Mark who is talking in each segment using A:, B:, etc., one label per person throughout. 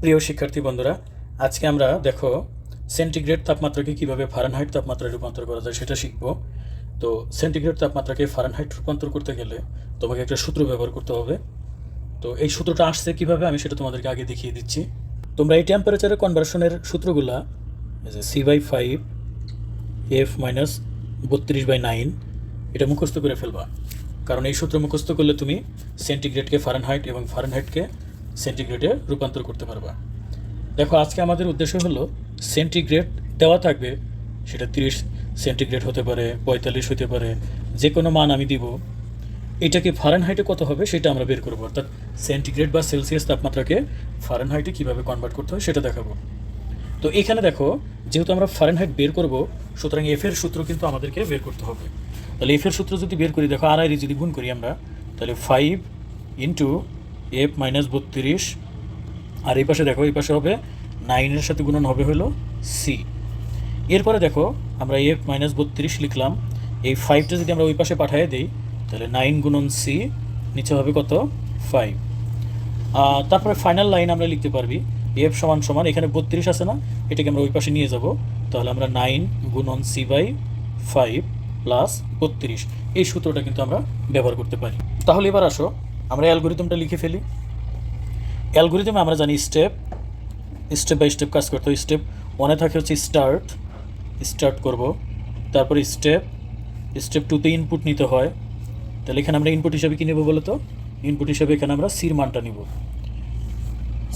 A: প্রিয় শিক্ষার্থী বন্ধুরা, আজকে আমরা দেখো সেন্টিগ্রেড তাপমাত্রাকে কীভাবে ফারেনহাইট তাপমাত্রায় রূপান্তর করা যায় সেটা শিখব। তো সেন্টিগ্রেড তাপমাত্রাকে ফারেনহাইট রূপান্তর করতে গেলে তোমাকে একটা সূত্র ব্যবহার করতে হবে। তো এই সূত্রটা আসছে কীভাবে আমি সেটা তোমাদেরকে আগে দেখিয়ে দিচ্ছি। তোমরা এই টেম্পারেচারের কনভার্সনের সূত্রগুলা C by five F minus বত্রিশ বাই নাইন এটা মুখস্থ করে ফেলবা। কারণ এই সূত্র মুখস্থ করলে তুমি সেন্টিগ্রেডকে ফারেনহাইট এবং ফারেনহাইটকে সেন্টিগ্রেডে রূপান্তর করতে পারবা। দেখো, আজকে আমাদের উদ্দেশ্য হলো সেন্টিগ্রেড দেওয়া থাকবে, সেটা তিরিশ সেন্টিগ্রেড হতে পারে, পঁয়তাল্লিশ হতে পারে যে কোনো মান আমি দিব। এটাকে ফারেনহাইটে কত হবে সেটা আমরা বের করব, অর্থাৎ সেন্টিগ্রেড বা সেলসিয়াস তাপমাত্রাকে ফারেনহাইটে কীভাবে কনভার্ট করতে হয় সেটা দেখাবো। তো এখানে দেখো, যেহেতু আমরা ফারেনহাইট বের করব, সুতরাং এফ এর সূত্র কিন্তু আমাদেরকে বের করতে হবে। তাহলে এফ এর সূত্র যদি বের করি, দেখো আর যদি গুণ করি আমরা, তাহলে ফাইভ ইন্টু এফ মাইনাস বত্রিশ। আর এই পাশে দেখো, এই পাশে হবে নাইনের সাথে গুণন হবে হলো সি এরপরে দেখো, আমরা এফ মাইনাস বত্রিশ লিখলাম। এই ফাইভটা যদি আমরা ওই পাশে পাঠিয়ে দিই, তাহলে নাইন গুণন সি নিচে হবে কত? ফাইভ তারপরে ফাইনাল লাইন আমরা লিখতে পারবি। এফ সমান সমান, এখানে বত্রিশ আছে না? এটাকে আমরা ওই পাশে নিয়ে যাব। তাহলে আমরা নাইন গুণন সি বাই ফাইভ প্লাস বত্রিশ। এই সূত্রটা কিন্তু আমরা ব্যবহার করতে পারি। তাহলে এবার আসো আমরা অ্যালগোরিদমটা লিখে ফেলি। অ্যালগোরিদমে আমরা জানি স্টেপ স্টেপ বাই স্টেপ কাজ করতে হয়। স্টেপ ওয়ানে থাকে হচ্ছে স্টার্ট স্টার্ট করব। তারপরে স্টেপ স্টেপ টুতে ইনপুট নিতে হয়। তাহলে এখানে আমরা ইনপুট হিসাবে কী নেব বলো তো ইনপুট হিসাবে এখানে আমরা সির মানটা নিব।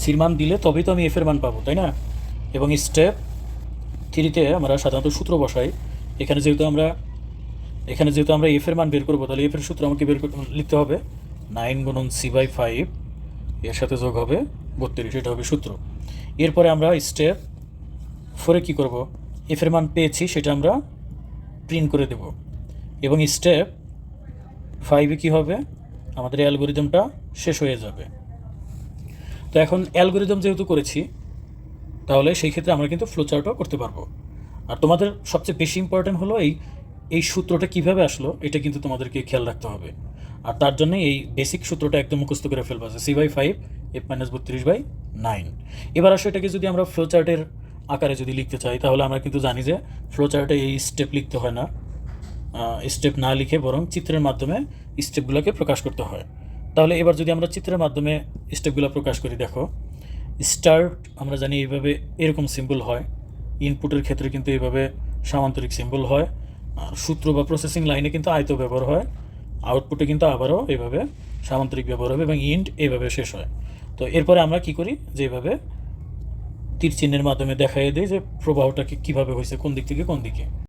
A: সির মান দিলে তবেই তো আমি এফের মান পাবো, তাই না? এবং স্টেপ থ্রিতে আমরা সাধারণত সূত্র বসাই। এখানে যেহেতু আমরা, এখানে যেহেতু আমরা এফের মান বের করব, তাহলে এফের সূত্র আমাকে বের লিখতে হবে। নাইন গুণন সি বাই ফাইভ, এর সাথে যোগ হবে বত্রিশ, এটা হবে সূত্র। এরপরে আমরা স্টেপ ফোরে কী করব? এফের মান পেয়েছি, সেটা আমরা প্রিন্ট করে দেব। এবং স্টেপ ফাইভে কী হবে? আমাদের অ্যালগোরিদমটা শেষ হয়ে যাবে। তো এখন অ্যালগোরিদম যেহেতু করেছি, তাহলে সেই ক্ষেত্রে আমরা কিন্তু ফ্লোচার্টও করতে পারব। আর তোমাদের সবচেয়ে বেশি ইম্পর্টেন্ট হলো এই এই সূত্রটা কীভাবে আসলো, এটা কিন্তু তোমাদেরকে খেয়াল রাখতে হবে। আর তার জন্য এই বেসিক সূত্রটা একদম মুখস্থ করে ফেলবা C by five F minus বত্রিশ বাই নাইন এবার আসলে এটাকে যদি আমরা ফ্লোচার্টের আকারে যদি লিখতে চাই, তাহলে আমরা কিন্তু জানি যে ফ্লোচার্টে এই স্টেপ লিখতে হয় না। স্টেপ না লিখে বরং চিত্রের মাধ্যমে স্টেপগুলোকে প্রকাশ করতে হয়। তাহলে এবার যদি আমরা চিত্রের মাধ্যমে স্টেপগুলো প্রকাশ করি, দেখো স্টার্ট আমরা জানি এইভাবে এরকম সিম্বল হয়। ইনপুটের ক্ষেত্রে কিন্তু এইভাবে সামান্তরিক সিম্বল হয়। আর সূত্র বা প্রসেসিং লাইনে কিন্তু আয়ত ব্যবহার হয়। আউটপুটে কিন্তু আবারও এভাবে সামান্তরিক ব্যবহার হবে এবং ইন্ট এইভাবে শেষ হয়। তো এরপরে আমরা কি করি? যেভাবে তীর চিহ্নের মাধ্যমে দেখাই দিই যে প্রবাহটাকে কীভাবে হয়েছে, কোন দিক থেকে কোন দিকে।